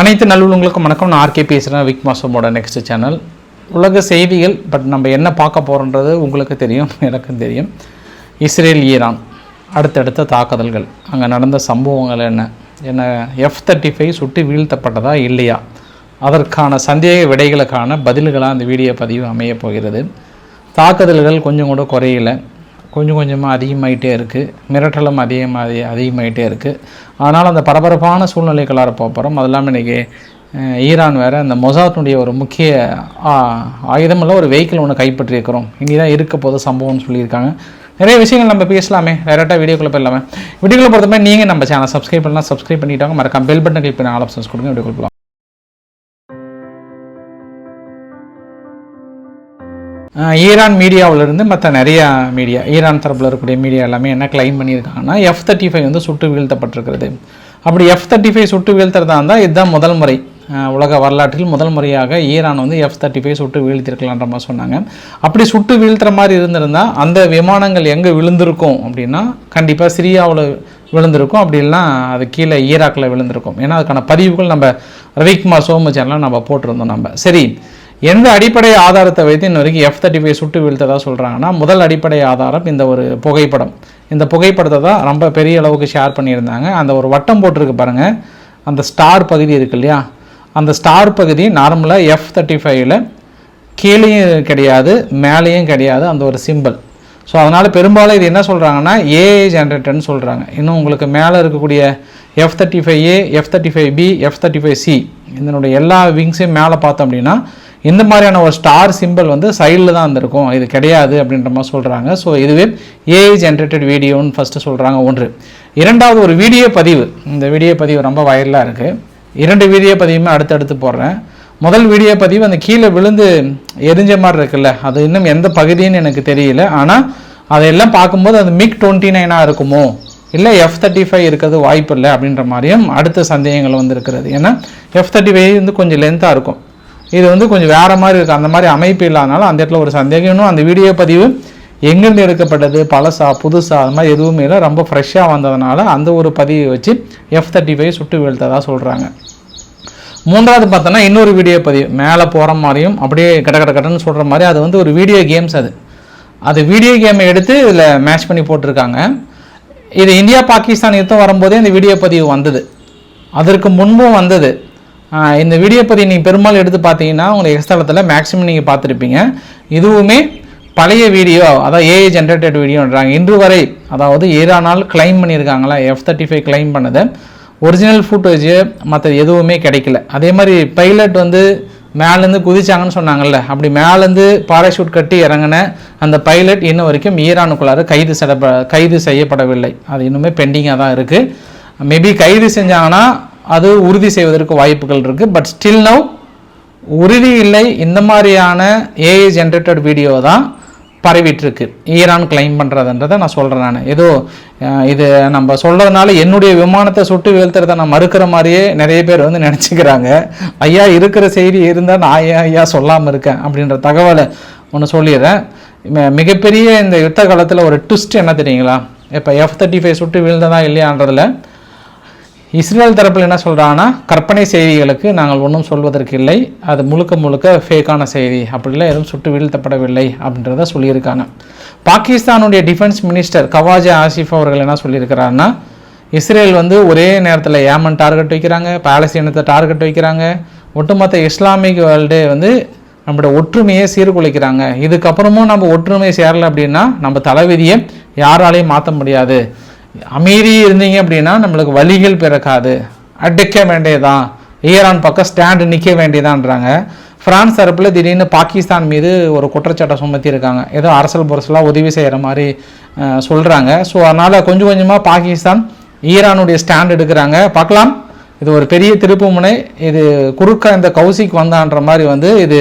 அனைத்து நல்லுள்ளங்களுக்கும் வணக்கம். நான் ஆர்கே பேசுகிறேன் விக் மாசமோட நெக்ஸ்ட் சேனல் உலக செய்திகள் பட் நம்ம என்ன பார்க்க போகிறோன்றது உங்களுக்கு தெரியும் எனக்கும் தெரியும். Israel Iran. அடுத்தடுத்த தாக்குதல்கள். அங்கே நடந்த சம்பவங்கள் என்ன? என்ன எஃப் தேர்ட்டி ஃபைவ் சுட்டு வீழ்த்தப்பட்டதா இல்லையா? அதற்கான சந்தேக விடைகளுக்கான பதில்களாக அந்த வீடியோ பதிவு அமைய போகிறது. தாக்குதல்கள் கொஞ்சம் கூட குறையலை. கொஞ்சம் கொஞ்சமாக அதிகமாகிட்டே இருக்குது மிரட்டலும் அதிகமாக அதிகமாகிட்டே இருக்குது ஆனால் அந்த பரபரப்பான சூழ்நிலைகளாக போகிறோம் அது இல்லாமல் இன்றைக்கி ஈரான் வேறு அந்த மொசாத்தினுடைய ஒரு முக்கிய ஆ, ஒரு வெஹிக்கிள் ஒன்று கைப்பற்றியிருக்கிறோம். இனி தான் இருக்க போது சம்பவம்னு சொல்லியிருக்காங்க. நிறைய விஷயங்கள் நம்ம பேசலாமே. டேரெக்டாக வீடியோக்குள்ளே போயிடலாமே. வீடியோக்குள்ளே பொறுத்தமே நீங்கள் நம்ம சேனல் சப்ஸ்கிரைப் பண்ணலாம். சப்ஸ்கிரைப் பண்ணிட்டாங்க மறக்காம பெல் பட்டன் கிளிக் பண்ணி ஆல் ஆப்ஷன்ஸ் கொடுங்க. வீடியோக்குள்ள ஈரான் மீடியாவிலிருந்து மற்ற நிறைய மீடியா ஈரான் தரப்பில் இருக்கக்கூடிய மீடியா எல்லாமே என்ன கிளைம் பண்ணியிருக்காங்கன்னா எஃப் தேர்ட்டி ஃபைவ் வந்து சுட்டு வீழ்த்தப்பட்டிருக்கிறது. அப்படி எஃப் தேர்ட்டி ஃபைவ் சுட்டு வீழ்த்துறதா இருந்தால் இதுதான் முதல் முறை உலக வரலாற்றில் முதல் முறையாக ஈரான் வந்து எஃப் தேர்ட்டி ஃபைவ் சுட்டு வீழ்த்திருக்கலான்ற மாதிரி சொன்னாங்க. அப்படி சுட்டு வீழ்த்துற மாதிரி இருந்திருந்தால் அந்த விமானங்கள் எங்கே விழுந்திருக்கும் அப்படின்னா கண்டிப்பாக சிரியாவில் விழுந்திருக்கும். அப்படி இல்லைனா அது கீழே ஈராக்கில் விழுந்திருக்கும். ஏன்னா அதுக்கான பதிவுகள் நம்ம ரவிக்குமார் சோமு சேனலில் நம்ம போட்டிருந்தோம் நம்ம. சரி எந்த அடிப்படை ஆதாரத்தை வைத்து இன்ன வரைக்கும் எஃப் தேர்ட்டி ஃபைவ் சுட்டு வீழ்த்ததாக சொல்கிறாங்கன்னா முதல் அடிப்படை ஆதாரம் இந்த ஒரு புகைப்படம். இந்த புகைப்படத்தை தான் ரொம்ப பெரிய அளவுக்கு ஷேர் பண்ணியிருந்தாங்க. அந்த ஒரு வட்டம் போட்டிருக்கு பாருங்கள் அந்த ஸ்டார் பகுதி இருக்கு இல்லையா? அந்த ஸ்டார் பகுதி நார்மலாக எஃப் தேர்ட்டி ஃபைவ்ல கீழேயும் கிடையாது மேலேயும் கிடையாது அந்த ஒரு சிம்பிள் ஸோ அதனால் பெரும்பாலும் இது என்ன சொல்கிறாங்கன்னா ஏஐ ஜென்ரேட்டர்னு சொல்கிறாங்க இன்னும் உங்களுக்கு மேலே இருக்கக்கூடிய F thirty five A F thirty five B F thirty five C இதனுடைய எல்லா விங்ஸையும் மேலே பார்த்தோம் அப்படின்னா இந்த மாதிரியான ஒரு ஸ்டார் சிம்பிள் வந்து சைடில் தான் இருந்திருக்கும் இது கிடையாது அப்படின்ற மாதிரி சொல்கிறாங்க ஸோ இதுவே ஏஐ ஜென்ரேட்டட் வீடியோன்னு ஃபஸ்ட்டு சொல்கிறாங்க ஒன்று. இரண்டாவது ஒரு வீடியோ பதிவு. இந்த வீடியோ பதிவு ரொம்ப வைரலாக இருக்குது இரண்டு வீடியோ பதிவுமே அடுத்தடுத்து போடுறேன். முதல் வீடியோ பதிவு அந்த கீழே விழுந்து எரிஞ்ச மாதிரி இருக்குல்ல அது இன்னும் எந்த பகுதின்னு எனக்கு தெரியல. ஆனால் அதையெல்லாம் பார்க்கும்போது அது மிக் டுவெண்ட்டி நைனாக இருக்குமோ? இல்லை எஃப் தேர்ட்டி ஃபைவ் இருக்கிறது வாய்ப்பு இல்லை அப்படின்ற மாதிரியும் அடுத்த சந்தேகங்கள் வந்து இருக்கிறது ஏன்னா எஃப் தேர்ட்டி ஃபைவ் வந்து கொஞ்சம் லென்த்தாக இருக்கும். இது வந்து கொஞ்சம் வேறு மாதிரி இருக்குது அந்த மாதிரி அமைப்பு இல்லாதனால அந்த இடத்துல ஒரு சந்தேகம். இன்னும் அந்த வீடியோ பதிவு எங்கேருந்து எடுக்கப்பட்டது? பழசா புதுசா? அது மாதிரி எதுவுமே இல்லை. ரொம்ப ஃப்ரெஷ்ஷாக வந்ததுனால அந்த ஒரு பதிவை வச்சு எஃப் தேர்ட்டி ஃபைவ் சுட்டு வீழ்த்ததா சொல்கிறாங்க மூன்றாவது பார்த்தோன்னா இன்னொரு வீடியோ பதிவு. மேலே போகிற மாதிரியும் அப்படியே கட கட கடன்னு சொல்கிற மாதிரி அது வந்து ஒரு வீடியோ கேம்ஸ் அது. அது வீடியோ கேமை எடுத்து இதில் மேட்ச் பண்ணி போட்டிருக்காங்க. இது இந்தியா பாகிஸ்தான் யுத்தம் வரும்போதே இந்த வீடியோ பதிவு வந்தது. அதற்கு முன்பும் வந்தது. இந்த வீடியோ பற்றி நீங்கள் பெரும்பாலும் எடுத்து பார்த்தீங்கன்னா உங்களுக்கு எக்ஸ்தலத்தில் மேக்ஸிமம் நீங்கள் பார்த்துருப்பீங்க. இதுவுமே பழைய வீடியோ அதாவது ஏஐ ஜென்ரேட்டட் வீடியோன்றாங்க இன்று வரை அதாவது ஈரானால் கிளைம் பண்ணியிருக்காங்களா? எஃப் தேர்ட்டி ஃபைவ் கிளைம் பண்ணது. ஒரிஜினல் ஃபுட்டேஜ் மற்ற எதுவுமே கிடைக்கல. அதே மாதிரி பைலட் வந்து மேலேருந்து குதிச்சாங்கன்னு சொன்னாங்கல்ல. அப்படி மேலேருந்து பாராஷூட் கட்டி இறங்கின அந்த பைலட் இன்ன வரைக்கும் ஈரானுக்குள்ளார கைது செய்யப்ப கைது செய்யப்படவில்லை. அது இன்னுமே பெண்டிங்காக தான் இருக்குது மேபி கைது செஞ்சாங்கன்னா அது உறுதி செய்வதற்கு வாய்ப்புகள் இருக்குது பட் ஸ்டில் நவ் உறுதி இல்லை. இந்த மாதிரியான ஏஐ ஜென்ரேட்டட் வீடியோ தான் பரவிட்டுருக்கு. ஈரான் கிளைம் பண்ணுறதுன்றதை நான் சொல்கிறேன் நான். ஏதோ இது நம்ம சொல்கிறதுனால என்னுடைய விமானத்தை சுட்டு வீழ்த்துறதை நான் மறுக்கிற மாதிரியே நிறைய பேர் வந்து நினச்சிக்கிறாங்க. ஐயா இருக்கிற செய்தி இருந்தால் நான் ஏன் ஐயா சொல்லாமல் இருக்கேன்? அப்படின்ற தகவலை ஒன்று சொல்லிடுறேன். மிகப்பெரிய இந்த யுத்த காலத்தில் ஒரு ட்விஸ்ட் என்ன தெரியுங்களா? இப்போ எஃப் தேர்ட்டி ஃபைவ் சுட்டு வீழ்ந்ததா இல்லையான்றதில் இஸ்ரேல் தரப்பில் என்ன சொல்கிறாங்கன்னா கற்பனை செய்திகளுக்கு நாங்கள் ஒன்றும் சொல்வதற்கு இல்லை. அது முழுக்க முழுக்க ஃபேக்கான செய்தி. அப்படிலாம் எதுவும் சுட்டு வீழ்த்தப்படவில்லை அப்படின்றத சொல்லியிருக்காங்க. பாகிஸ்தானுடைய டிஃபென்ஸ் மினிஸ்டர் கவாஜா ஆசிஃப் அவர்கள் என்ன சொல்லியிருக்கிறாருன்னா இஸ்ரேல் வந்து ஒரே நேரத்தில் ஏமன் டார்கெட் வைக்கிறாங்க பாலஸ்தீனத்தை டார்கெட் வைக்கிறாங்க. ஒட்டுமொத்த இஸ்லாமிக் வேர்ல்டு வந்து நம்மளோட ஒற்றுமையை சீர்குலைக்கிறாங்க. இதுக்கப்புறமும் நம்ம ஒற்றுமை சேரலை அப்படின்னா நம்ம தலைவிதியை யாராலையும் மாற்ற முடியாது. அமைதி இருந்தீங்க அப்படின்னா நம்மளுக்கு வழிகள் பிறக்காது. அடிக்க வேண்டியதான் ஈரான் பக்கம் ஸ்டாண்டு நிற்க வேண்டியதான்றாங்க. பிரான்ஸ் தரப்பில் திடீர்னு பாகிஸ்தான் மீது ஒரு குற்றச்சாட்டை சுமத்தி இருக்காங்க ஏதோ அரசல் புரசலாக உதவி செய்கிற மாதிரி சொல்கிறாங்க ஸோ அதனால் கொஞ்சம் கொஞ்சமாக பாகிஸ்தான் ஈரானுடைய ஸ்டாண்ட் எடுக்கிறாங்க. பார்க்கலாம். இது ஒரு பெரிய திருப்புமுனை. இது குறுக்க இந்த கௌசிக் வந்தான்ற மாதிரி வந்து இது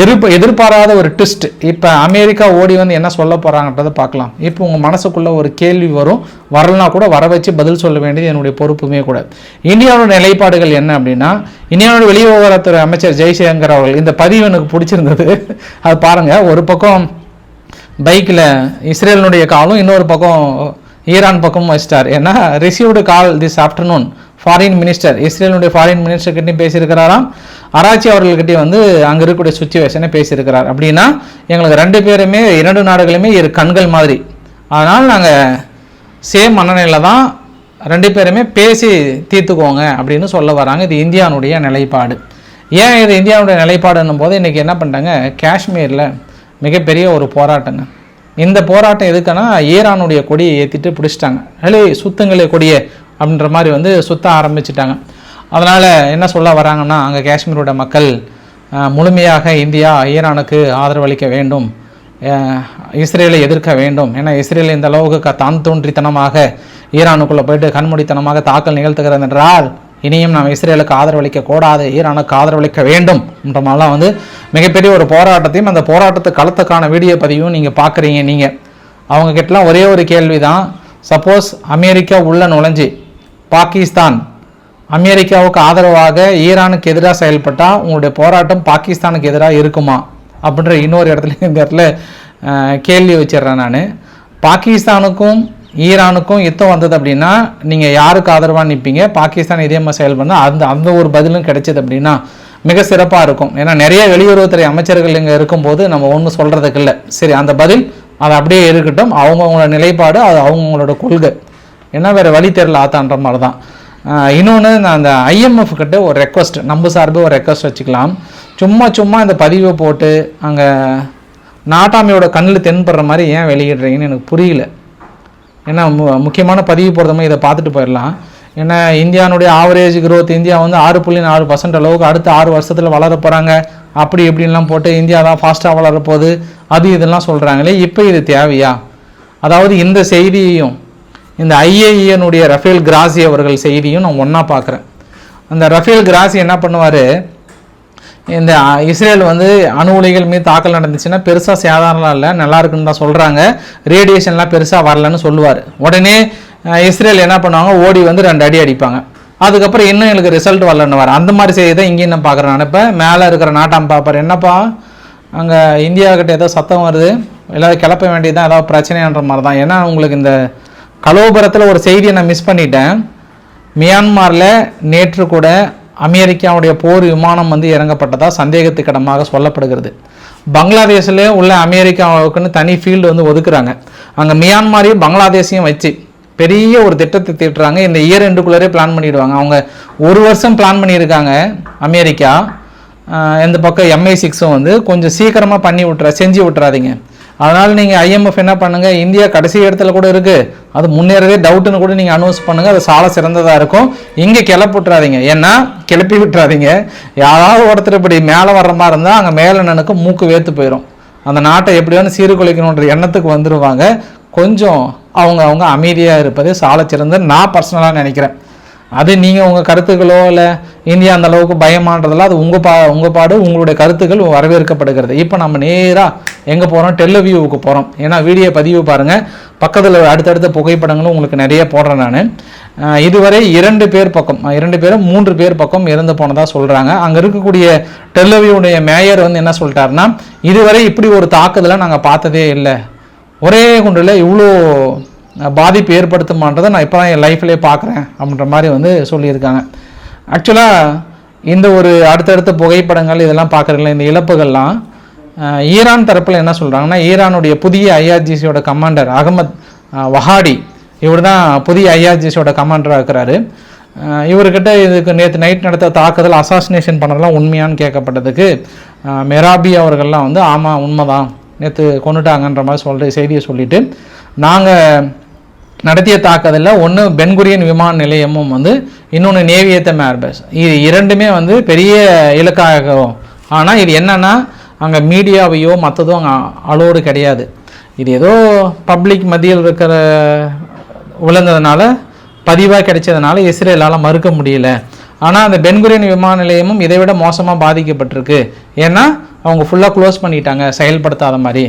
எதிர்ப்பு எதிர்பாராத ஒரு ட்விஸ்ட் இப்போ அமெரிக்கா ஓடி வந்து என்ன சொல்ல போகிறாங்கன்றதை பார்க்கலாம். இப்போ உங்கள் மனசுக்குள்ளே ஒரு கேள்வி வரும். வரலனா கூட வர வச்சு பதில் சொல்ல வேண்டியது என்னுடைய பொறுப்புமே கூட. இந்தியாவோட நிலைப்பாடுகள் என்ன அப்படின்னா இந்தியாவோட வெளிவிவகாரத்துறை அமைச்சர் ஜெய்சங்கர் அவர்கள் இந்த பதிவு எனக்கு பிடிச்சிருந்தது. அது பாருங்கள் ஒரு பக்கம் பைக்கில் இஸ்ரேலினுடைய காலம் இன்னொரு பக்கம் ஈரான் பக்கமும் வச்சிட்டார். ஏன்னா received call this afternoon foreign minister இஸ்ரேலுடைய ஃபாரின் மினிஸ்டர் கிட்டையும் பேசியிருக்கிறாராம். அராச்சி அவர்கள்கிட்டயும் வந்து அங்கே இருக்கக்கூடிய சுச்சுவேஷனை பேசியிருக்கிறார். அப்படின்னா எங்களுக்கு ரெண்டு பேருமே இரண்டு நாடுகளுமே இரு கண்கள் மாதிரி. அதனால் நாங்கள் சேம் மனநிலையில் தான் ரெண்டு பேருமே பேசி தீர்த்துக்கோங்க அப்படின்னு சொல்ல வராங்க. இது இந்தியானுடைய நிலைப்பாடு. ஏன் இது இந்தியாவுடைய நிலைப்பாடுன்னும் போது இன்றைக்கி என்ன பண்ணிட்டாங்க? காஷ்மீரில் மிகப்பெரிய ஒரு போராட்டங்க. இந்த போராட்டம் எதுக்குன்னா ஈரானுடைய கொடியை ஏற்றிட்டு பிடிச்சிட்டாங்க. ஹலே சுத்துங்களே கொடியே அப்படின்ற மாதிரி வந்து சுத்த ஆரம்பிச்சிட்டாங்க. அதனால் என்ன சொல்ல வராங்கன்னா அங்கே காஷ்மீரோட மக்கள் முழுமையாக இந்தியா ஈரானுக்கு ஆதரவளிக்க வேண்டும். இஸ்ரேலை எதிர்க்க வேண்டும். ஏன்னா இஸ்ரேல் இந்த அளவுக்கு தான் தோன்றித்தனமாக ஈரானுக்குள்ளே போயிட்டு கண்மூடித்தனமாக தாக்கல் நிகழ்த்துகிறது என்றால் இனியும் நாம் இஸ்ரேலுக்கு ஆதரவளிக்க கூடாது ஈரானுக்கு ஆதரவளிக்க வேண்டும் என்ற மாதிரிலாம் வந்து மிகப்பெரிய ஒரு போராட்டத்தையும் அந்த போராட்டத்து களத்துக்கான வீடியோ பதிவும் நீங்கள் பார்க்குறீங்க நீங்கள் அவங்கக்கிட்டலாம் ஒரே ஒரு கேள்வி தான் சப்போஸ் அமெரிக்கா உள்ள நுழைஞ்சு பாகிஸ்தான் அமெரிக்காவுக்கு ஆதரவாக ஈரானுக்கு எதிராக செயல்பட்டால் உங்களுடைய போராட்டம் பாகிஸ்தானுக்கு எதிராக இருக்குமா? அப்படின்ற இன்னொரு இடத்துல இந்த இடத்துல கேள்வி வச்சிடுறேன் நான். பாகிஸ்தானுக்கும் ஈரானுக்கும் யுத்தம் வந்தது அப்படின்னா நீங்கள் யாருக்கு ஆதரவாக நிற்பீங்க பாகிஸ்தான் இதே மாதிரி செயல்படுனா அந்த அந்த ஒரு பதிலும் கிடைச்சது அப்படின்னா மிக சிறப்பாக இருக்கும். ஏன்னா நிறைய வெளியுறவுத்துறை அமைச்சர்கள் இங்கே இருக்கும்போது நம்ம ஒன்றும் சொல்கிறதுக்கு இல்லை. சரி அந்த பதில் அது அப்படியே இருக்கட்டும் அவங்கவுங்களோட நிலைப்பாடு அது அவங்கவுங்களோட கொள்கை. ஏன்னா வேறு வழி தெரியல ஆத்தான்ற மாதிரி தான் இன்னொன்று நான் அந்த ஐஎம்எஃப் கிட்ட ஒரு ரெக்வஸ்ட் நம்ம சார்பு ஒரு ரெக்வஸ்ட் வச்சுக்கலாம். சும்மா சும்மா இந்த பதிவை போட்டு அங்கே நாட்டாமையோட கண்ணில் தென்படுற மாதிரி ஏன் வெளியிடுறீங்கன்னு எனக்கு புரியல. ஏன்னா மு முக்கியமான பதிவு போடுற இதை பார்த்துட்டு போயிடலாம். ஏன்னா இந்தியானுடைய ஆவரேஜ் க்ரோத் இந்தியா வந்து ஆறு புள்ளி நாலு பர்சன்ட் அளவுக்கு அடுத்த ஆறு வருஷத்தில் வளர போகிறாங்க அப்படி இப்படின்லாம் போட்டு இந்தியா தான் ஃபாஸ்ட்டாக வளரப்போகுது அது இதெல்லாம் சொல்கிறாங்களே இப்போ இது தேவையா? அதாவது இந்த செய்தியையும் இந்த ஐஏஇனுடைய ரஃபேல் கிராசி அவர்கள் செய்தியும் நான் ஒன்றா பார்க்குறேன். அந்த ரஃபேல் கிராசி என்ன பண்ணுவார்? இந்த இஸ்ரேல் வந்து அணு உலைகள் மீது தாக்கல் நடந்துச்சுன்னா பெருசாக சேதாரம்லாம் இல்லை நல்லா இருக்குன்னு தான் சொல்கிறாங்க ரேடியேஷன்லாம் பெருசாக வரலன்னு சொல்லுவார். உடனே இஸ்ரேல் என்ன பண்ணுவாங்க? ஓடி வந்து ரெண்டு அடி அடிப்பாங்க. அதுக்கப்புறம் இன்னும் எனக்கு ரிசல்ட் வரலன்னு வர அந்த மாதிரி செய்தி தான் இங்கேயும் நான் பார்க்குறேன். நான் இப்போ மேலே இருக்கிற நாட்டாம் பாப்பார் என்னப்பா? அங்கே இந்தியாக்கிட்ட ஏதோ சத்தம் வருது. எல்லாரும் கிளப்ப வேண்டியதான் ஏதாவது பிரச்சனைன்ற மாதிரி தான் ஏன்னா உங்களுக்கு இந்த கலோபுரத்தில் ஒரு செய்தியை நான் மிஸ் பண்ணிட்டேன். மியான்மாரில் நேற்று கூட அமெரிக்காவுடைய போர் விமானம் வந்து இறங்கப்பட்டதா சந்தேகத்துக்கிடமாக சொல்லப்படுகிறது. பங்களாதேஷில் உள்ள அமெரிக்காவுக்குன்னு தனி ஃபீல்டு வந்து ஒதுக்குறாங்க. அங்கே மியான்மாரையும் பங்களாதேஷையும் வச்சு பெரிய ஒரு திட்டத்தை தீட்டுறாங்க. இந்த இயர் எண்டுக்குள்ளரே பிளான் பண்ணிடுவாங்க. அவங்க ஒரு வருஷம் பிளான் பண்ணியிருக்காங்க அமெரிக்கா. இந்த பக்கம் எம்ஐ சிக்ஸும் வந்து கொஞ்சம் சீக்கிரமாக பண்ணி விட்ற செஞ்சு விட்றாதீங்க அதனால் நீங்கள் ஐஎம்எஃப் என்ன பண்ணுங்கள் இந்தியா கடைசி இடத்துல கூட இருக்குது அது முன்னேறதே டவுட்டுன்னு கூட நீங்கள் அனௌன்ஸ் பண்ணுங்கள் அது சால சிறந்ததாக இருக்கும். இங்கே கிளப்பி விட்றாதீங்க ஏன்னா கிளப்பி விட்றாதீங்க. யாராவது ஒருத்தர் இப்படி மேலே வர்ற மாதிரி இருந்தால் அங்கே மேலே நனுக்கு மூக்கு வேத்து போயிடும் அந்த நாட்டை எப்படியாவது சீர்குலைக்கணுன்ற எண்ணத்துக்கு வந்துடுவாங்க கொஞ்சம் அவங்க அவங்க அமைதியாக இருப்பது சால சிறந்த நான் பர்சனலாக நினைக்கிறேன். அது நீங்கள் உங்கள் கருத்துக்களோ இல்லை இந்தியா அந்த அளவுக்கு பயமான்றதெல்லாம் அது உங்கள் பா உங்கள் பாடு உங்களுடைய கருத்துக்கள் வரவேற்கப்படுகிறது. இப்போ நம்ம நேராக எங்கே போகிறோம் டெல்லவியூவுக்கு போகிறோம் ஏன்னா வீடியோ பதிவு பாருங்கள் பக்கத்தில் அடுத்தடுத்த புகைப்படங்களும் உங்களுக்கு நிறைய போடுறேன் நான். இதுவரை இரண்டு பேர் பக்கம் இரண்டு பேரும் மூன்று பேர் பக்கம் இறந்து போனதாக சொல்கிறாங்க அங்கே இருக்கக்கூடிய டெல்லவியூடைய மேயர் வந்து என்ன சொல்லிட்டாருன்னா இதுவரை இப்படி ஒரு தாக்குதலை நாங்கள் பார்த்ததே இல்லை. ஒரே குண்டில் இவ்வளோ பாதிப்பு ஏற்படுத்துமான்றதை நான் இப்போ தான் என் லைஃப்லேயே பார்க்குறேன் அப்படின்ற மாதிரி வந்து சொல்லியிருக்காங்க. ஆக்சுவலாக இந்த ஒரு அடுத்தடுத்த புகைப்படங்கள் இதெல்லாம் பார்க்குறீங்களா இந்த இழப்புகள்லாம் ஈரான் தரப்பில் என்ன சொல்கிறாங்கன்னா ஈரானுடைய புதிய ஐஆர்ஜிசியோட கமாண்டர் அகமத் வஹாடி இவர் தான் புதிய ஐஆர்ஜிசியோட கமாண்டராக இருக்கிறாரு. இவர்கிட்ட இதுக்கு நேற்று நைட் நடத்த தாக்குதல் அசாசினேஷன் பண்ணதெல்லாம் உண்மையான்னு கேட்கப்பட்டதுக்கு மெராபி அவர்கள்லாம் வந்து ஆமாம் உண்மைதான் நேற்று கொண்டுட்டாங்கன்ற மாதிரி சொல்கிற செய்தியை சொல்லிவிட்டு நாங்கள் நடத்திய தாக்குதலில் ஒன்று பென்குரியன் விமான நிலையமும் வந்து இன்னொன்று நேவியத்தம் ஏர்பேஸ் இது இரண்டுமே வந்து பெரிய இலக்காகும். ஆனால் இது என்னென்னா அங்கே மீடியாவையோ மற்றதோ அங்கே அலோடு கிடையாது. இது ஏதோ பப்ளிக் மத்தியில் இருக்கிற விழுந்ததுனால பதிவாக கிடைச்சதுனால இஸ்ரேலால் மறுக்க முடியல. ஆனால் அந்த பென்குரியன் விமான நிலையமும் இதை விட மோசமாக பாதிக்கப்பட்டிருக்கு. ஏன்னா அவங்க ஃபுல்லாக க்ளோஸ் பண்ணிட்டாங்க செயல்படுத்தாத மாதிரி.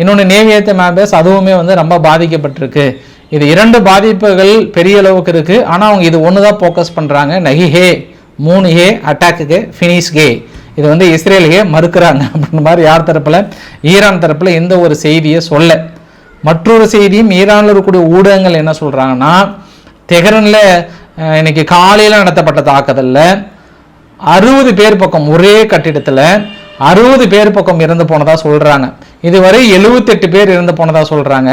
இன்னொன்று நேவியத்த மேபேஸ் அதுவுமே வந்து ரொம்ப பாதிக்கப்பட்டிருக்கு. இது இரண்டு பாதிப்புகள் பெரிய அளவுக்கு இருக்குது ஆனால் அவங்க இது ஒன்று தான் ஃபோக்கஸ் பண்ணுறாங்க நகி ஹே மூணு ஹே அட்டாக்குக்கு ஃபினிஷ் கே. இது வந்து இஸ்ரேலையே மறுக்கிறாங்க அப்படின்ற மாதிரி யார் தரப்பில்? ஈரான் தரப்பில் எந்த ஒரு செய்தியை சொல்ல. மற்றொரு செய்தியும் ஈரானில் இருக்கக்கூடிய ஊடகங்கள் என்ன சொல்கிறாங்கன்னா தெஹரனில் இன்னைக்கு காலையில் நடத்தப்பட்ட தாக்குதலில் அறுபது பேர் பக்கம் ஒரே கட்டிடத்தில் அறுபது பேர் பக்கம் இறந்து போனதாக சொல்கிறாங்க இதுவரை எழுபத்தெட்டு பேர் இறந்து போனதாக சொல்கிறாங்க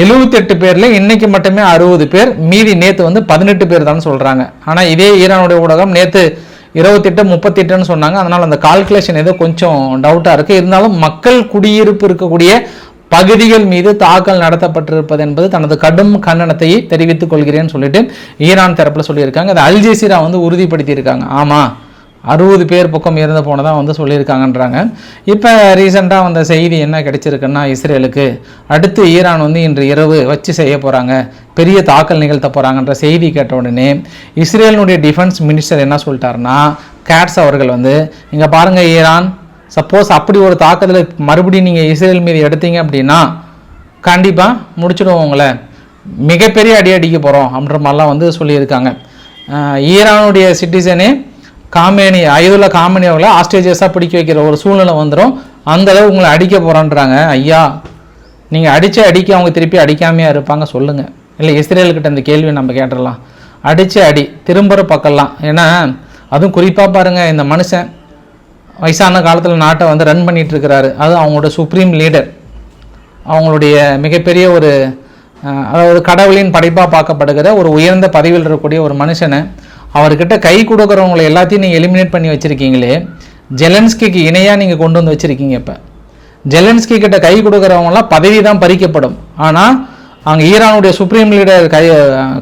எழுபத்தெட்டு பேரில் இன்றைக்கி மட்டுமே அறுபது பேர். மீதி நேற்று வந்து பதினெட்டு பேர் தான் சொல்கிறாங்க ஆனால் இதே ஈரானுடைய ஊடகம் நேற்று இருபத்தெட்டு முப்பத்தெட்டுன்னு சொன்னாங்க. அதனால் அந்த கால்குலேஷன் ஏதோ கொஞ்சம் டவுட்டாக இருக்குது இருந்தாலும் மக்கள் குடியிருப்பு இருக்கக்கூடிய பகுதிகள் மீது தாக்கல் நடத்தப்பட்டிருப்பது என்பது தனது கடும் கண்டனத்தை தெரிவித்துக் கொள்கிறேன்னு சொல்லிட்டு ஈரான் தரப்பில் சொல்லியிருக்காங்க. அது அல்ஜசீரா வந்து உறுதிப்படுத்தியிருக்காங்க. ஆமாம் அறுபது பேர் பக்கம் இறந்து போனதாக வந்து சொல்லியிருக்காங்கன்றாங்க. இப்போ ரீசெண்டாக வந்த செய்தி என்ன கிடைச்சிருக்குன்னா இஸ்ரேலுக்கு அடுத்து ஈரான் வந்து இன்று இரவு வச்சு செய்ய போகிறாங்க பெரிய தாக்கல் நிகழ்த்த போகிறாங்கன்ற செய்தி கேட்ட உடனே இஸ்ரேலினுடைய டிஃபென்ஸ் மினிஸ்டர் என்ன சொல்லிட்டாருன்னா கேட்ஸ் அவர்கள் வந்து இங்கே பாருங்கள் ஈரான் சப்போஸ் அப்படி ஒரு தாக்குதலை மறுபடியும் நீங்கள் இஸ்ரேல் மீது எடுத்தீங்க அப்படின்னா கண்டிப்பாக முடிச்சிடுவோம் உங்களை. மிகப்பெரிய அடி அடிக்க போகிறோம் அப்படின்ற மாதிரிலாம் வந்து சொல்லியிருக்காங்க. ஈரானுடைய சிட்டிசனே காமேனி அயதுள்ள காமேனி அவர்களை ஆஸ்டேஜஸாக பிடிக்க வைக்கிற ஒரு சூழ்நிலை வந்துடும் அந்த அளவு உங்களை அடிக்க போகிறான்றாங்க ஐயா நீங்கள் அடித்து அடிக்க அவங்க திருப்பி அடிக்காமையாக இருப்பாங்க சொல்லுங்கள் இல்லை இஸ்ரேல்கிட்ட இந்த கேள்வி நம்ம கேட்டுடலாம். அடித்து அடி திரும்புகிற பக்கம்லாம். ஏன்னா அதுவும் குறிப்பாக பாருங்கள் இந்த மனுஷன் வயசான காலத்தில் நாட்டை வந்து ரன் பண்ணிகிட்ருக்கிறாரு அது அவங்களோட சுப்ரீம் லீடர் அவங்களுடைய மிகப்பெரிய ஒரு அதாவது கடவுளின் படைப்பாக பார்க்கப்படுகிற ஒரு உயர்ந்த பதவியில் இருக்கக்கூடிய ஒரு மனுஷனை அவர்கிட்ட கை கொடுக்குறவங்களை எல்லாத்தையும் நீங்கள் எலிமினேட் பண்ணி வச்சுருக்கீங்களே ஜெலன்ஸ்கிக்கு இணையாக நீங்கள் கொண்டு வந்து வச்சுருக்கீங்க இப்போ. ஜெலன்ஸ்கி கிட்ட கை கொடுக்குறவங்களாம் பதவி தான் பறிக்கப்படும். ஆனால் அங்கே ஈரானுடைய சுப்ரீம் லீடர் கை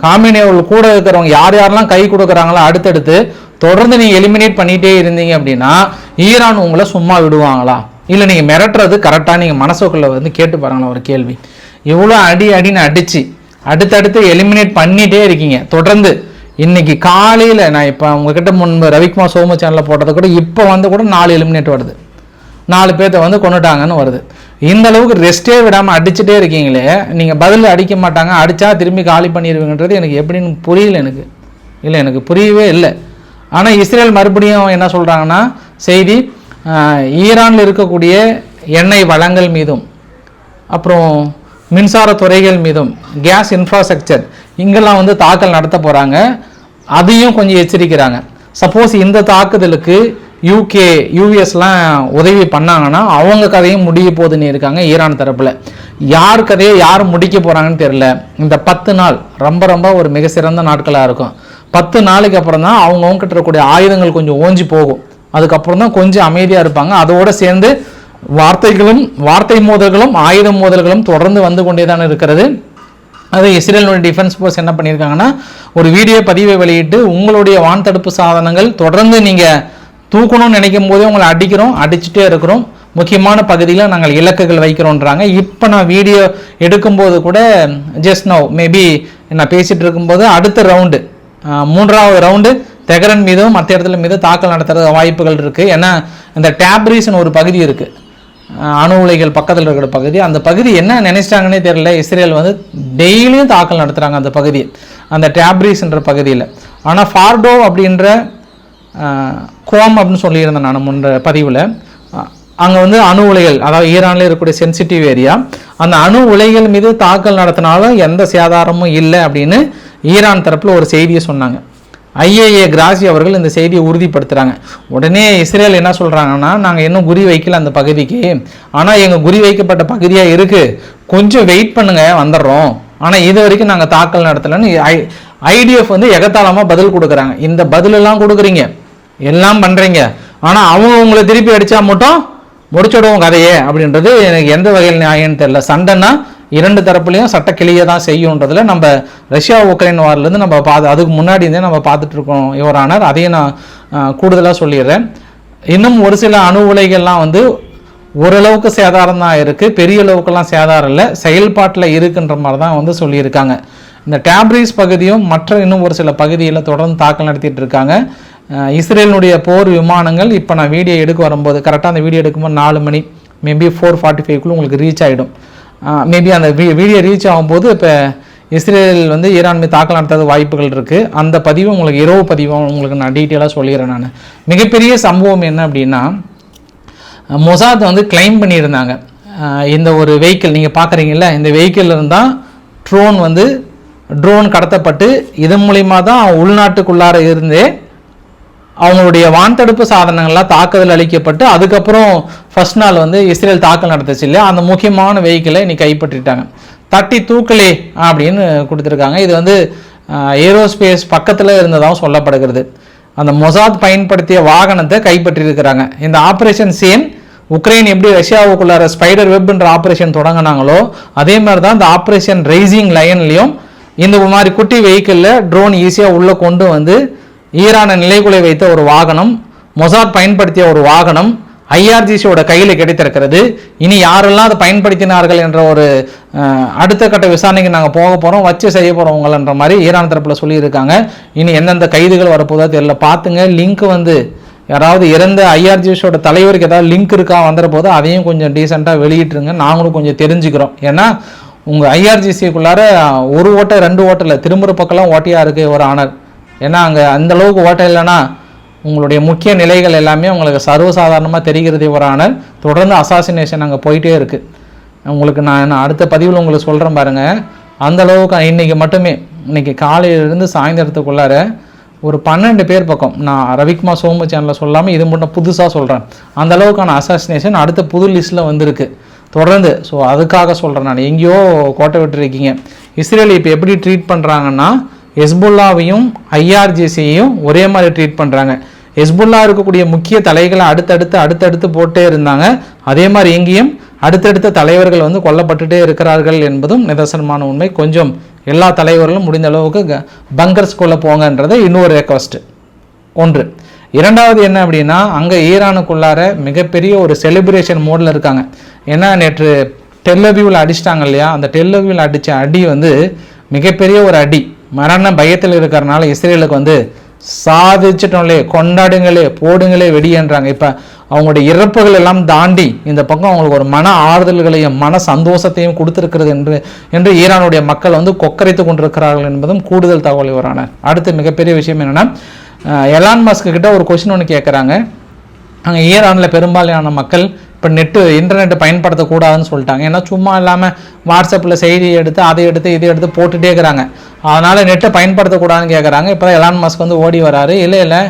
காமினி அவர்கள் கூட இருக்கிறவங்க யார் யாரெல்லாம் கை கொடுக்குறாங்களோ அடுத்தடுத்து தொடர்ந்து நீங்கள் எலிமினேட் பண்ணிகிட்டே இருந்தீங்க அப்படின்னா ஈரான் உங்களை சும்மா விடுவாங்களா? இல்லை நீங்கள் மிரட்டுறது கரெக்டாக நீங்கள் மனசுக்குள்ளே வந்து கேட்டு பாருங்களேன் ஒரு கேள்வி. இவ்வளோ அடி அடின்னு அடிச்சு அடுத்தடுத்து எலிமினேட் பண்ணிகிட்டே இருக்கீங்க. தொடர்ந்து இன்னைக்கு காலையில் நான் இப்போ உங்ககிட்ட முன்பு ரவிக்குமார் சோம சேனலில் போட்டதை கூட இப்போ வந்து கூட நாலு எலிமினேட் வருது. நாலு பேர்த்த வந்து கொண்டுட்டாங்கன்னு வருது. இந்த அளவுக்கு ரெஸ்ட்டே விடாமல் அடிச்சுட்டே இருக்கீங்களே நீங்கள் பதில் அடிக்க மாட்டாங்க அடித்தா திரும்பி காலி பண்ணிடுவீங்கன்றது எனக்கு எப்படின்னு புரியல எனக்கு. இல்லை எனக்கு புரியவே இல்லை. ஆனால் இஸ்ரேல் மறுபடியும் என்ன சொல்கிறாங்கன்னா செய்தி ஈரானில் இருக்கக்கூடிய எண்ணெய் வளங்கள் மீதும் அப்புறம் மின்சார துறைகள் மீதும் கேஸ் இன்ஃப்ராஸ்ட்ரக்சர் இங்கெல்லாம் வந்து தாக்கல் நடத்த போகிறாங்க அதையும் கொஞ்சம் எச்சரிக்கிறாங்க. சப்போஸ் இந்த தாக்குதலுக்கு யூகே யூஎஸ்லாம் உதவி பண்ணாங்கன்னா அவங்க கதையும் முடிய போதுன்னு இருக்காங்க ஈரான் தரப்பில். யார் கதையை யார் முடிக்க போகிறாங்கன்னு தெரியல. இந்த பத்து நாள் ரொம்ப ரொம்ப ஒரு மிக சிறந்த நாட்களாக இருக்கும். பத்து நாளைக்கு அப்புறம் தான் அவங்கவுங்க கிட்ட இருக்கக்கூடிய ஆயுதங்கள் கொஞ்சம் ஓஞ்சி போகும். அதுக்கப்புறம் தான் கொஞ்சம் அமைதியாக இருப்பாங்க. அதோட சேர்ந்து வார்த்தைகளும் வார்த்தை மோதல்களும் ஆயுத மோதல்களும் தொடர்ந்து வந்து கொண்டே தான் இருக்கிறது. அது இஸ்ரேலுடைய டிஃபென்ஸ் ஃபோர்ஸ் என்ன பண்ணியிருக்காங்கன்னா ஒரு வீடியோ பதிவை வெளியிட்டு உங்களுடைய வான் தடுப்பு சாதனங்கள் தொடர்ந்து நீங்கள் தூக்கணும்னு நினைக்கும் போதே உங்களை அடிக்கிறோம் அடிச்சுட்டே இருக்கிறோம். முக்கியமான பகுதியில் நாங்கள் இலக்குகள் வைக்கிறோன்றாங்க. இப்போ நான் வீடியோ எடுக்கும்போது கூட ஜஸ்ட் நோ மேபி நான் பேசிகிட்டு இருக்கும்போது அடுத்த ரவுண்டு மூன்றாவது ரவுண்டு தெகரன் மீதும் மற்ற இடத்துல மீது தாக்கல் நடத்துகிற வாய்ப்புகள் இருக்குது ஏன்னா இந்த டேப்ரீஸ்னு ஒரு பகுதி இருக்குது அணு உலைகள் பக்கத்தில் இருக்கிற பகுதி. அந்த பகுதி என்ன நினைச்சிட்டாங்கன்னே தெரியல. இஸ்ரேல் வந்து டெய்லியும் தாக்கல் நடத்துகிறாங்க அந்த பகுதி. அந்த டேப்ரிஸ்ன்ற பகுதியில். ஆனால் ஃபார்டோ அப்படின்ற கோம் அப்படின்னு சொல்லியிருந்தேன் நான் முன்ற பதிவில். அங்கே வந்து அணு உலைகள் அதாவது ஈரானில் இருக்கக்கூடிய சென்சிட்டிவ் ஏரியா அந்த அணு உலைகள் மீது தாக்கல் நடத்தினாலும் எந்த சேதாரமும் இல்லை அப்படின்னு ஈரான் தரப்பில் ஒரு செய்தியை சொன்னாங்க. ஐஏஏ கிராசி அவர்கள் இந்த செய்தியை உறுதிப்படுத்துகிறாங்க உடனே இஸ்ரேல் என்ன சொல்கிறாங்கன்னா நாங்கள் இன்னும் குறி வைக்கல அந்த பகுதிக்கு. ஆனால் எங்கள் குறி வைக்கப்பட்ட பகுதியாக இருக்குது கொஞ்சம் வெயிட் பண்ணுங்கள் வந்துடுறோம். ஆனால் இது வரைக்கும் நாங்கள் தாக்கல் நடத்தலைன்னு ஐ ஐடிஎஃப் வந்து எகத்தாளமாக பதில் கொடுக்குறாங்க. இந்த பதிலெல்லாம் கொடுக்குறீங்க. எல்லாம் பண்ணுறீங்க ஆனால் அவங்க உங்களை திருப்பி அடித்தா மட்டும் முடிச்சிடுவோம் கதையே அப்படின்றது எனக்கு எந்த வகையில் நியாயம்னு தெரில சண்டைன்னா இரண்டு தரப்புலையும் சட்ட கிளிய தான் செய்யுன்றதுல நம்ம ரஷ்யா உக்ரைன் வார்லேருந்து நம்ம பார்த்து அதுக்கு முன்னாடி இருந்தே நம்ம பார்த்துட்டு இருக்கோம் யுவரானர் அதையும் நான் கூடுதலாக சொல்லிடுறேன். இன்னும் ஒரு சில அணு உலைகள்லாம் வந்து ஓரளவுக்கு சேதாரம் தான் இருக்குது பெரிய அளவுக்குலாம் சேதாரம் இல்லை. செயல்பாட்டில் இருக்குன்ற மாதிரி தான் வந்து சொல்லியிருக்காங்க. இந்த டேப்ரீஸ் பகுதியும் மற்ற இன்னும் ஒரு சில பகுதியில் தொடர்ந்து தாக்கல் நடத்திட்டு இருக்காங்க இஸ்ரேலினுடைய போர் விமானங்கள் இப்போ நான் வீடியோ எடுக்க வரும்போது கரெக்டாக அந்த வீடியோ எடுக்கும்போது நாலு மணி மேபி ஃபோர் ஃபார்ட்டி ஃபைவ்க்குள்ளே உங்களுக்கு ரீச் ஆகிடும் மேபி அந்த வீடியோ ரீச் ஆகும்போது இப்போ இஸ்ரேல் வந்து ஈரான் மீது தாக்கல் நடத்தாத வாய்ப்புகள் இருக்குது அந்த பதிவு உங்களுக்கு இரவு பதிவு உங்களுக்கு நான் டீட்டெயிலாக சொல்லிடுறேன் நான். மிகப்பெரிய சம்பவம் என்ன அப்படின்னா மொசாத் வந்து கிளைம் பண்ணியிருந்தாங்க. இந்த ஒரு வெஹிக்கிள் நீங்கள் பார்க்குறீங்கள இந்த வெஹிக்கிள் இருந்தால் ட்ரோன் வந்து ட்ரோன் கடத்தப்பட்டு இதன் மூலிமா தான் உள்நாட்டுக்குள்ளார இருந்தே அவங்களுடைய வான்தடுப்பு சாதனங்கள்லாம் தாக்குதல் அளிக்கப்பட்டு அதுக்கப்புறம் ஃபர்ஸ்ட் நாள் வந்து இஸ்ரேல் தாக்கல் நடத்துச்சு இல்லையா? அந்த முக்கியமான வெஹிக்கிளை இன்னைக்கு கைப்பற்றிட்டாங்க. தட்டி தூக்கலே அப்படின்னு கொடுத்துருக்காங்க. இது வந்து ஏரோஸ்பேஸ் பக்கத்தில் இருந்ததாகவும் சொல்லப்படுகிறது. அந்த மொசாத் பயன்படுத்திய வாகனத்தை கைப்பற்றியிருக்கிறாங்க. இந்த ஆப்ரேஷன் சேம் உக்ரைன் எப்படி ரஷ்யாவுக்குள்ளார ஸ்பைடர் வெப்ன்ற ஆப்ரேஷன் தொடங்கினாங்களோ அதே மாதிரி தான் இந்த ஆப்ரேஷன் ரைசிங் லைன்லையும் இந்த மாதிரி குட்டி வெஹிக்கிளில் ட்ரோன் ஈஸியாக உள்ளே கொண்டு வந்து ஈரானை நிலைகுலை வைத்த ஒரு வாகனம் மொசாத் பயன்படுத்திய ஒரு வாகனம் ஐஆர்ஜிசியோட கையில் கிடைத்திருக்கிறது. இனி யாரெல்லாம் அதை பயன்படுத்தினார்கள் என்ற ஒரு அடுத்த கட்ட விசாரணைக்கு நாங்கள் போக போகிறோம் வச்சு செய்ய போகிறோங்கள்ன்ற மாதிரி ஈரான் தரப்பில் சொல்லியிருக்காங்க. இனி எந்தெந்த கைதுகள் வரப்போதோ தெரியல. பார்த்துங்க லிங்க் வந்து யாராவது இறந்த ஐஆர்ஜிஎஸோட தலைவருக்கு ஏதாவது லிங்க் இருக்கா வந்துற போது அதையும் கொஞ்சம் டீசெண்டாக வெளியிட்டுருங்க. நாங்களும் கொஞ்சம் தெரிஞ்சுக்கிறோம். ஏன்னா உங்கள் ஐஆர்ஜிசிக்குள்ளார ஒரு ஓட்டை ரெண்டு ஓட்டில் திரும்புற பக்கம்லாம் ஓட்டையாக இருக்குது ஒரு ஆனர் ஏன்னா அங்கே அந்தளவுக்கு ஓட்டை இல்லைன்னா உங்களுடைய முக்கிய நிலைகள் எல்லாமே உங்களுக்கு சர்வசாதாரணமாக தெரிகிறது ஒரு ஆனர் தொடர்ந்து அசாசினேஷன் அங்கே போயிட்டே இருக்குது உங்களுக்கு நான் அடுத்த பதிவில் உங்களுக்கு சொல்கிறேன் பாருங்கள் அந்த அளவுக்கு இன்னைக்கு மட்டுமே இன்னைக்கு காலையிலேருந்து சாயந்தரத்துக்குள்ளார ஒரு பன்னெண்டு பேர் பக்கம் நான் ரவிக்குமார் சோமு சேனலில் சொல்லாமல் இது மட்டும் புதுசாக சொல்கிறேன் அந்த அளவுக்கான அசாசினேஷன் அடுத்த புது லிஸ்ட்டில் வந்திருக்கு. தொடர்ந்து ஸோ அதுக்காக சொல்கிறேன் நான். எங்கேயோ கோட்டை விட்டுருக்கீங்க. இஸ்ரேல் இப்போ எப்படி ட்ரீட் பண்ணுறாங்கன்னா ஹெஸ்புல்லாவையும் ஐஆர்ஜிசியையும் ஒரே மாதிரி ட்ரீட் பண்ணுறாங்க ஹெஸ்புல்லா இருக்கக்கூடிய முக்கிய தலைகளை அடுத்தடுத்து அடுத்தடுத்து போட்டே இருந்தாங்க. அதே மாதிரி எங்கேயும் அடுத்தடுத்த தலைவர்கள் வந்து கொல்லப்பட்டுட்டே இருக்கிறார்கள் என்பதும் நிதர்சனமான உண்மை. கொஞ்சம் எல்லா தலைவர்களும் முடிந்த அளவுக்கு க- பங்கர்ஸ்குள்ளே போங்கன்றது இன்னொரு ரெக்வஸ்ட் ஒன்று. இரண்டாவது என்ன அப்படின்னா அங்கே ஈரானுக்குள்ளார மிகப்பெரிய ஒரு செலிப்ரேஷன் மோடில் இருக்காங்க. ஏன்னா நேற்று டெல்லவியூவில் அடிச்சிட்டாங்க இல்லையா? அந்த டெல்லவியூவில் அடித்த அடி வந்து மிகப்பெரிய ஒரு அடி. மரண பயத்தில் இருக்கிறனால இஸ்ரேலுக்கு வந்து சாதிச்சிட்டோம்லே கொண்டாடுங்களே போடுங்களே வெடியன்றாங்க இப்போ அவங்களுடைய இறப்புகள் எல்லாம் தாண்டி இந்த பக்கம் அவங்களுக்கு ஒரு மன ஆறுதல்களையும் மன சந்தோஷத்தையும் கொடுத்துருக்கிறது என்று என்று ஈரானுடைய மக்கள் வந்து கொக்கரைத்து கொண்டிருக்கிறார்கள் என்பதும் கூடுதல் தகவல் வரான அடுத்து மிகப்பெரிய விஷயம் என்னென்னா எலான் மஸ்க் கிட்ட ஒரு கொஷின் ஒன்று கேட்குறாங்க அங்கே ஈரானில் பெரும்பாலான மக்கள் இப்போ நெட்டு இன்டர்நெட்டை பயன்படுத்தக்கூடாதுன்னு சொல்லிட்டாங்க. ஏன்னா சும்மா இல்லாமல் வாட்ஸ்அப்பில் செய்தி எடுத்து அதை எடுத்து இதை எடுத்து போட்டுகிட்டே இருக்கிறாங்க. அதனால் நெட்டை பயன்படுத்தக்கூடாதுன்னு கேட்குறாங்க இப்போ எலான் மஸ்க் வந்து ஓடி வராரு. இல்லை இல்லை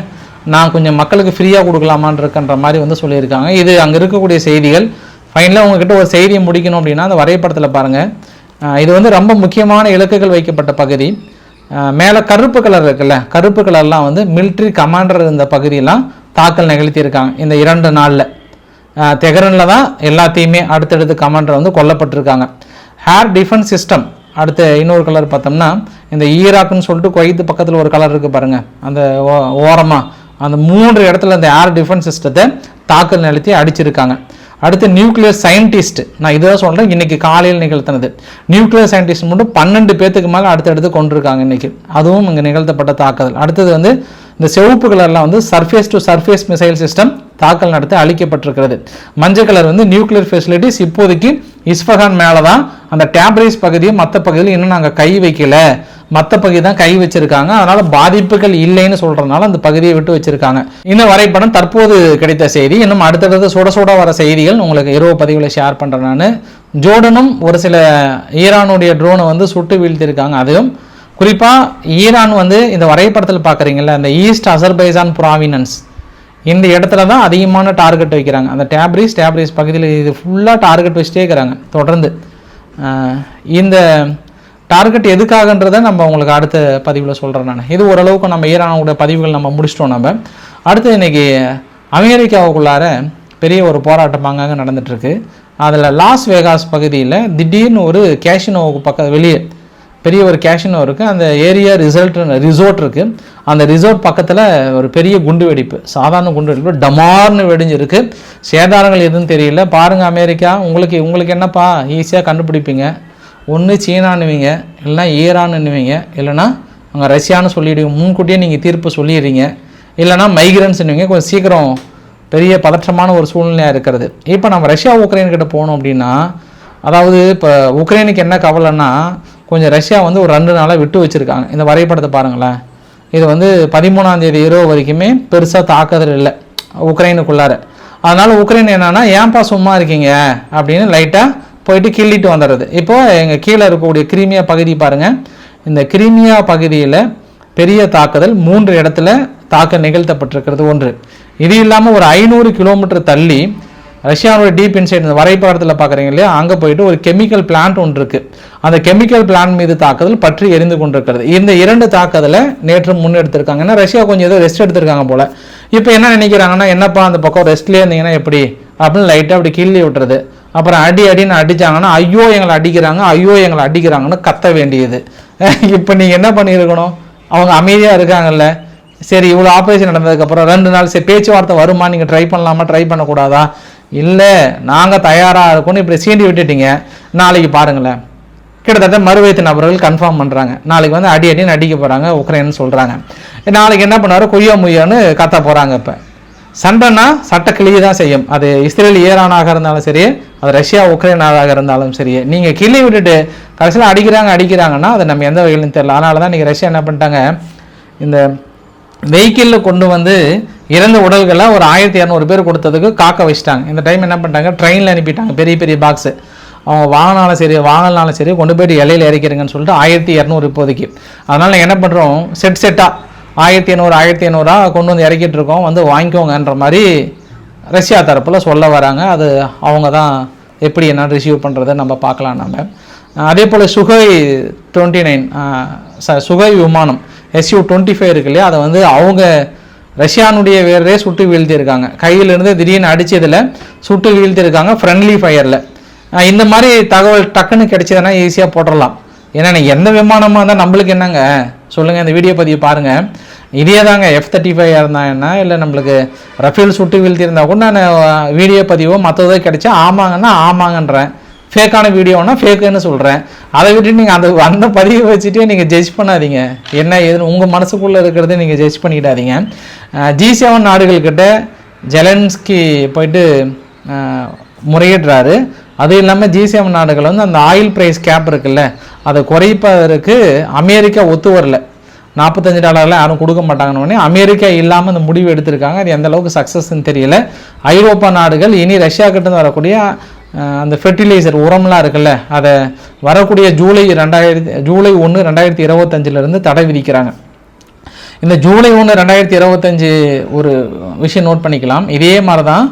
நான் கொஞ்சம் மக்களுக்கு ஃப்ரீயாக கொடுக்கலாமான்னு இருக்கன்ற மாதிரி வந்து சொல்லியிருக்காங்க. இது அங்கே இருக்கக்கூடிய செய்திகள். ஃபைனலாக உங்ககிட்ட ஒரு செய்தியை முடிக்கணும் அப்படின்னா அந்த வரைபடத்தில் பாருங்கள் இது வந்து ரொம்ப முக்கியமான இலக்குகள் வைக்கப்பட்ட பகுதி. மேலே கருப்பு கலர் இருக்குல்ல கருப்பு கலர்லாம் வந்து மிலிட்ரி கமாண்டர் இந்த பகுதியெல்லாம் தாக்கல் நிகழ்த்தியிருக்காங்க. இந்த இரண்டு நாளில். தெஹரனில் தான் எல்லாத்தையுமே அடுத்தடுத்து கமாண்டர் வந்து கொல்லப்பட்டிருக்காங்க. ஹேர் டிஃபென்ஸ் சிஸ்டம் அடுத்த இன்னொரு கலர் பார்த்தோம்னா இந்த ஈராக்குன்னு சொல்லிட்டு குவைத்து பக்கத்தில் ஒரு கலர் இருக்குது பாருங்கள் அந்த ஓரமாக அந்த மூன்று இடத்துல அந்த ஏர் டிஃபென்ஸ் சிஸ்டத்தை தாக்கல் நிலத்தி அடிச்சிருக்காங்க. அடுத்து நியூக்ளியர் சயின்டிஸ்ட் நான் இதை சொல்கிறேன் இன்றைக்கி காலையில் நிகழ்த்தினது. நியூக்ளியர் சயின்டிஸ்ட் மட்டும் பன்னெண்டு பேத்துக்கு மேலே அடுத்தடுத்து கொண்டிருக்காங்க இன்றைக்கி அதுவும் இங்கே நிகழ்த்தப்பட்ட தாக்குதல். அடுத்தது வந்து இந்த சிவப்பு கலர்லாம் வந்து surface to surface missile system தாக்கல் நடத்தி அழிக்கப்பட்டிருக்கிறது மஞ்சள் கலர் வந்து நியூக்ளியர் ஃபெசிலிட்டிஸ் இப்போதைக்கு இஸ்ஃபகான் மேலே தான் அந்த டேப்ரைஸ் பகுதியும் மற்ற பகுதியில் இன்னும் நாங்கள் கை வைக்கல. மற்ற பகுதி தான் கை வச்சிருக்காங்க. அதனால பாதிப்புகள் இல்லைன்னு சொல்றதுனால அந்த பகுதியை விட்டு வச்சிருக்காங்க. இந்த வரைபடம் தற்போது கிடைத்த செய்தி. இன்னும் அடுத்தடுத்து சுட சுட வர செய்திகள் உங்களுக்கு இரவு பதிவில் ஷேர் பண்றேன் நான். ஜோர்டனும் ஒரு சில ஈரானுடைய ட்ரோனை வந்து சுட்டு வீழ்த்திருக்காங்க. அதுவும் குறிப்பாக ஈரான் வந்து இந்த வரைபடத்தில் பார்க்குறீங்கள இந்த ஈஸ்ட் அசர்பைசான் ப்ராவினன்ஸ் இந்த இடத்துல தான் அதிகமான டார்கெட் வைக்கிறாங்க. அந்த டேப்ரிஸ் டேப்ரிஸ் பகுதியில் இது ஃபுல்லாக டார்கெட் வச்சுட்டே இருக்கிறாங்க தொடர்ந்து. இந்த டார்கெட் எதுக்காகன்றதை நம்ம உங்களுக்கு அடுத்த பதிவில் சொல்கிறேன் நான். இது ஓரளவுக்கு நம்ம ஈரானோட பதிவுகள் நம்ம முடிச்சிட்டோம் நம்ம அடுத்து இன்னைக்கு அமெரிக்காவுக்குள்ளார பெரிய ஒரு போராட்டம் அங்கங்கே நடந்துகிட்ருக்கு அதில் லாஸ் வேகாஸ் பகுதியில் திடீர்னு ஒரு கேஷினோவுக்கு பக்கம் வெளியே பெரிய ஒரு கேஷினோ இருக்குது அந்த ஏரியா ரிசல்ட் ரிசோர்ட் இருக்குது அந்த ரிசோர்ட் பக்கத்தில் ஒரு பெரிய குண்டு வெடிப்பு. சாதாரண குண்டு வெடிப்பு டமார்னு வெடிஞ்சிருக்கு. சேதாரங்கள் எதுவும் தெரியல. பாருங்கள் அமெரிக்கா உங்களுக்கு உங்களுக்கு என்னப்பா? ஈஸியாக கண்டுபிடிப்பீங்க. ஒன்று சீனான்னுவீங்க இல்லைன்னா ஈரான்னுவீங்க இல்லைன்னா அங்கே ரஷ்யான்னு சொல்லிடுவீங்க. முன்கூட்டியே நீங்கள் தீர்ப்பு சொல்லிடுறீங்க. இல்லைன்னா மைக்ரன்ஸ்னுவீங்க கொஞ்சம் சீக்கிரம் பெரிய பதற்றமான ஒரு சூழ்நிலையாக இருக்கிறது. இப்போ நம்ம ரஷ்யா உக்ரைன் கிட்ட போனோம் அப்படின்னா அதாவது இப்போ உக்ரைனுக்கு என்ன கவலைன்னா கொஞ்சம் ரஷ்யா வந்து ஒரு ரெண்டு நாளாக விட்டு வச்சுருக்காங்க. இந்த வரைபடத்தை பாருங்களேன். இது வந்து பதிமூணாம் தேதி இரவு வரைக்குமே பெருசாக தாக்குதல் இல்லை. உக்ரைனுக்குள்ளார. அதனால் உக்ரைன் என்னன்னா ஏன்பா சும்மா இருக்கீங்க? அப்படின்னு லைட்டாக போயிட்டு கிள்ளிட்டு வந்துடுறது. இப்போது எங்கள் கீழே இருக்கக்கூடிய கிரீமியா பகுதி பாருங்கள் இந்த கிரீமியா பகுதியில் பெரிய தாக்குதல் மூன்று இடத்துல தாக்க நிகழ்த்தப்பட்டிருக்கிறது ஒன்று. இது இல்லாமல் ஒரு ஐநூறு கிலோமீட்டர் தள்ளி ரஷ்யாவோட டீப் இன்சைட் இந்த வரைபடத்தில் பார்க்குறீங்க இல்லையா? அங்கே போயிட்டு ஒரு கெமிக்கல் பிளான்ட் ஒன்று இருக்குது அந்த கெமிக்கல் பிளான்ட் மீது தாக்குதல் பற்றி எரிந்து கொண்டிருக்கிறது. இந்த இரண்டு தாக்குதலை நேற்று முன்னெடுத்திருக்காங்க. ஏன்னா ரஷ்யா கொஞ்சம் ஏதோ ரெஸ்ட் எடுத்திருக்காங்க போல. இப்போ என்ன நினைக்கிறாங்கன்னா என்னப்பா அந்த பக்கம் ரெஸ்ட்லேயே இருந்தீங்கன்னா எப்படி? அப்படின்னு லைட்டாக அப்படி கிள்ளி விட்டுறது அப்புறம் அடி அடின்னு அடித்தாங்கன்னா ஐயோ எங்களை அடிக்கிறாங்க ஐயோ எங்களை அடிக்கிறாங்கன்னு கத்த வேண்டியது. இப்போ நீங்கள் என்ன பண்ணியிருக்கணும்? அவங்க அமைதியாக இருக்காங்கல்ல. சரி இவ்வளோ ஆப்ரேஷன் நடந்ததுக்கப்புறம் ரெண்டு நாள் சரி பேச்சுவார்த்தை வருமா நீங்கள் ட்ரை பண்ணலாமா ட்ரை பண்ணக்கூடாதா? இல்லை நாங்கள் தயாராக இருக்கோன்னு இப்படி சீண்டி விட்டுட்டீங்க. நாளைக்கு பாருங்களேன். கிட்டத்தட்ட மறுவயத்து நபர்கள் கன்ஃபார்ம் பண்ணுறாங்க நாளைக்கு வந்து அடி அடின்னு அடிக்க போகிறாங்க உக்ரைன்னு சொல்கிறாங்க நாளைக்கு என்ன பண்ணுவார்? கொய்யா முய்யான்னு கத்த போகிறாங்க இப்போ. சண்டைனா சட்ட கிளியை தான் செய்யும். அது இஸ்ரேல் ஈரானாக இருந்தாலும் சரி அது ரஷ்யா உக்ரைனாக இருந்தாலும் சரி நீங்கள் கிள்ளி விட்டுட்டு கடைசியில் அடிக்கிறாங்க அடிக்கிறாங்கன்னா அது நம்ம எந்த வகையிலும் தெரியல. அதனால தான் நீங்கள் ரஷ்யா என்ன பண்ணிட்டாங்க? இந்த வெஹிக்கிளில் கொண்டு வந்து இறந்த உடல்களை ஒரு ஆயிரத்தி இரநூறு பேர் கொடுத்ததுக்கு காக்க வச்சுட்டாங்க. இந்த டைம் என்ன பண்ணிட்டாங்க? ட்ரெயினில் அனுப்பிட்டாங்க. பெரிய பெரிய பாக்ஸு அவங்க வாங்கினாலும் சரி வாங்கினாலும் சரி கொண்டு போயிட்டு இலையில இறக்கிறீங்கன்னு சொல்லிட்டு ஆயிரத்தி இரநூறு இப்போதைக்கு. அதனால் என்ன பண்ணுறோம் செட் செட்டாக ஆயிரத்தி ஐநூறு ஆயிரத்தி ஐநூறுரூவா கொண்டு வந்து இறக்கிட்டு இருக்கோம். வந்து வாங்கிக்கோங்கன்ற மாதிரி ரஷ்யா தரப்பில் சொல்ல வராங்க. அது அவங்க தான் எப்படி என்ன ரிசீவ் பண்ணுறதை நம்ம பார்க்கலாம் நம்ம அதே போல் சுகை டுவெண்ட்டி நைன் சுகை விமானம் எஸ்யூ டுவெண்ட்டி ஃபைவ் இருக்கு இல்லையா? அதை வந்து அவங்க ரஷ்யானுடைய வீரரே சுட்டு வீழ்த்தியிருக்காங்க. கையிலிருந்து திடீர்னு அடித்ததில் சுட்டு வீழ்த்தியிருக்காங்க ஃப்ரெண்ட்லி ஃபயரில் இந்த மாதிரி தகவல் டக்குன்னு கிடைச்சதுன்னா ஈஸியாக போட்டுடலாம் ஏன்னா எந்த விமானமாக இருந்தால் நம்மளுக்கு என்னங்க? சொல்லுங்கள் இந்த வீடியோ பதிவு பாருங்கள் இதே தாங்க எஃப் தேர்ட்டி ஃபைவ் இருந்தாங்கன்னா இல்லை நம்மளுக்கு ரஃபேல் சுட்டு வீழ்த்தியிருந்தா கூட நான் வீடியோ பதிவோ மற்றதோ கிடைச்சா ஆமாங்கன்னா ஆமாங்கன்றேன். ஃபேக்கான வீடியோனா ஃபேக்குன்னு சொல்கிறேன் அதை விட்டு நீங்கள் அந்த அந்த பதிவை வச்சுட்டே நீங்கள் ஜட்ஜ் பண்ணாதீங்க. என்ன ஏதுன்னு உங்கள் மனசுக்குள்ளே இருக்கிறத நீங்கள் ஜட்ஜ் பண்ணிக்கிடாதீங்க ஜி செவன் நாடுகள்கிட்ட ஜெலன்ஸ்கி போயிட்டு முறையிடுறாரு. அது இல்லாமல் ஜி செவன் நாடுகள் வந்து அந்த ஆயில் ப்ரைஸ் கேப் இருக்குல்ல அதை குறைப்பதற்கு அமெரிக்கா ஒத்து வரல. நாற்பத்தஞ்சு டாலர்லாம் யாரும் கொடுக்க மாட்டாங்கன்னு உடனே அமெரிக்கா இல்லாமல் இந்த முடிவு எடுத்திருக்காங்க. அது எந்த அளவுக்கு சக்ஸஸ்ன்னு தெரியல. ஐரோப்பா நாடுகள் இனி ரஷ்யா கிட்டேருந்து வரக்கூடிய அந்த ஃபெர்டிலைசர் உரம்லாம் இருக்குல்ல அதை வரக்கூடிய ஜூலை ரெண்டாயிரத்தி ஜூலை ஒன்று ரெண்டாயிரத்தி இருபத்தஞ்சிலேருந்து தடை விதிக்கிறாங்க. இந்த ஜூலை ஒன்று ரெண்டாயிரத்தி இருபத்தஞ்சு ஒரு விஷயம் நோட் பண்ணிக்கலாம். இதே மாதிரி தான்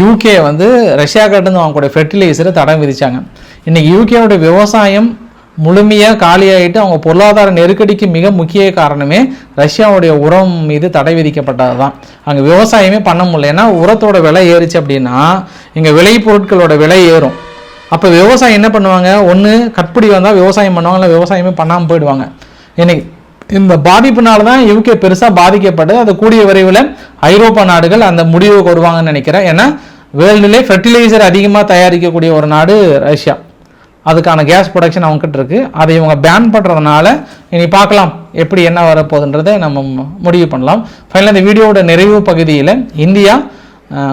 யூகே வந்து ரஷ்யா கிட்டேருந்து வாங்கக்கூடிய ஃபெர்டிலைசரை தடை விதித்தாங்க இன்றைக்கி யூகேவுடைய விவசாயம் முழுமையாக காலியாகிட்டு அவங்க பொருளாதார நெருக்கடிக்கு மிக முக்கிய காரணமே ரஷ்யாவுடைய உரம் மீது தடை விதிக்கப்பட்டது தான் அங்கே விவசாயமே பண்ண முடியல. ஏன்னா உரத்தோட விலை ஏறுச்சு அப்படின்னா இங்கே விளைபொருட்களோட விலை ஏறும். அப்போ விவசாயம் என்ன பண்ணுவாங்க? ஒன்று கட்பிடி வந்தால் விவசாயம் பண்ணுவாங்க இல்லை விவசாயமே பண்ணாமல் போயிடுவாங்க. இன்னைக்கு இந்த பாதிப்புனால தான் யூகே பெருசாக பாதிக்கப்பட்டு அது கூடிய விரைவில் ஐரோப்பா நாடுகள் அந்த முடிவுக்கு வருவாங்கன்னு நினைக்கிறேன். ஏன்னா வேர்ல்டுலே ஃபெர்டிலைசர் அதிகமாக தயாரிக்கக்கூடிய ஒரு நாடு ரஷ்யா. அதுக்கான கேஸ் ப்ரொடக்ஷன் அவங்ககிட்ட இருக்குது அதை இவங்க பேன் பண்ணுறதுனால இனி பார்க்கலாம் எப்படி என்ன வரப்போகுதுன்றதை நம்ம முடிவு பண்ணலாம். ஃபைனலாக இந்த வீடியோவோட நிறைவு பகுதியில் இந்தியா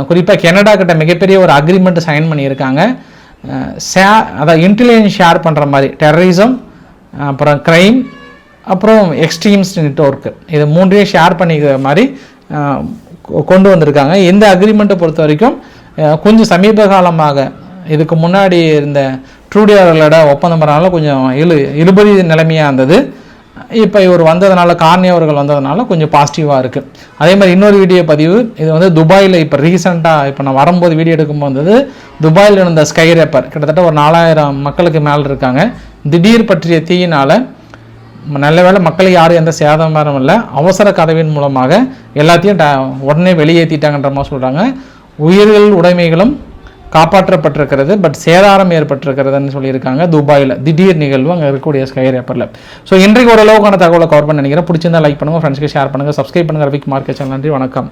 குறிப்பாக கனடா கிட்ட மிகப்பெரிய ஒரு அக்ரிமெண்ட் சைன் பண்ணியிருக்காங்க. ஷே அதாவது இன்டெலிஜென்ஸ் ஷேர் பண்ணுற மாதிரி டெரரிசம் அப்புறம் க்ரைம் அப்புறம் எக்ஸ்ட்ரீம்ஸ் நெட்ஒர்க்கு இது மூன்றையும் ஷேர் பண்ணிக்கிற மாதிரி கொ- கொண்டு வந்திருக்காங்க. இந்த அக்ரிமெண்ட்டை பொறுத்த வரைக்கும் கொஞ்சம் சமீப காலமாக இதுக்கு முன்னாடி இருந்த ட்ரூடியாரோட ஒப்பந்தம் பண்ணனால கொஞ்சம் இழு இழுபறி நிலைமையாக இருந்தது. இப்போ இவர் வந்ததுனால கார்னி அவர்கள் வந்ததுனால கொஞ்சம் பாசிட்டிவாக இருக்குது அதே மாதிரி இன்னொரு வீடியோ பதிவு இது வந்து துபாயில் இப்போ ரீசெண்டாக இப்போ நான் வரும்போது வீடியோ எடுக்கும்போது வந்தது துபாயில் இருந்த ஸ்கை ரேப்பர் கிட்டத்தட்ட ஒரு நாலாயிரம் மக்களுக்கு மேலே இருக்காங்க. திடீர் பற்றிய தீயினால் நல்ல வேளை மக்களுக்கு யாரும் எந்த சேதமாரும் இல்லை. அவசர கதவின் மூலமாக எல்லாத்தையும் ட- உடனே வெளியேற்றிட்டாங்கன்ற மாதிரி சொல்கிறாங்க உயிர்கள் உடைமைகளும் காப்பாற்றப்பட்டிருக்கிறது பட் சேதாரம் ஏற்பட்டிருக்கிறதுன்னு சொல்லியிருக்காங்க. துபாயில் திடீர் நிகழ்வு அங்கே இருக்கக்கூடிய ஸ்கை ரேப்பரில் ஸோ இன்றைக்கு ஓரளவுக்கான தகவலை கவர் பண்ண நினைக்கிறேன். பிடிச்சிருந்தா லைக் பண்ணுங்கள் ஃப்ரெண்ட்ஸ்க்கு ஷேர் பண்ணுங்கள் சப்ஸ்கிரைப் பண்ணுங்கள் ரவிக் மார்க்கெட் சேனல் நன்றி. வணக்கம்.